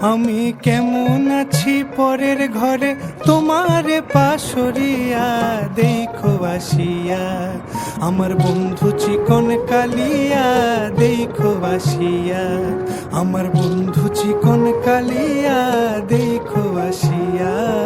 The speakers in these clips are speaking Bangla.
আমি কেমন আছি পরের ঘরে? তোমার পাশরিয়া, দেখো আসিয়া। আমার বন্ধু চিকন কালিয়া, দেখো আসিয়া। আমার বন্ধু চিকন কালিয়া, দেখো আসিয়া।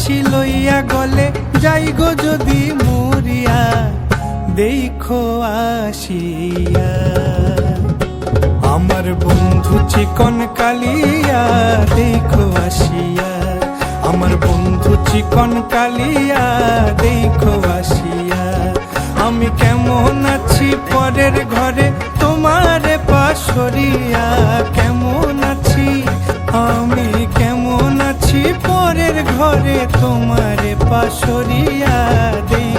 ফাঁসি লইয়া গলে যাই গো যদি মরিয়া, দেখো আসিয়া। আমার বন্ধু চিকন কালিয়া, দেখো আসিয়া। আমার বন্ধু চিকন কালিয়া, দেখো আসিয়া। আমি কেমন আছি পরের ঘরে, তোমার পাশরিয়া কেমন আছি? আমি কেমন আছি পরের ঘরে তোমার পাশরিয়া দেখো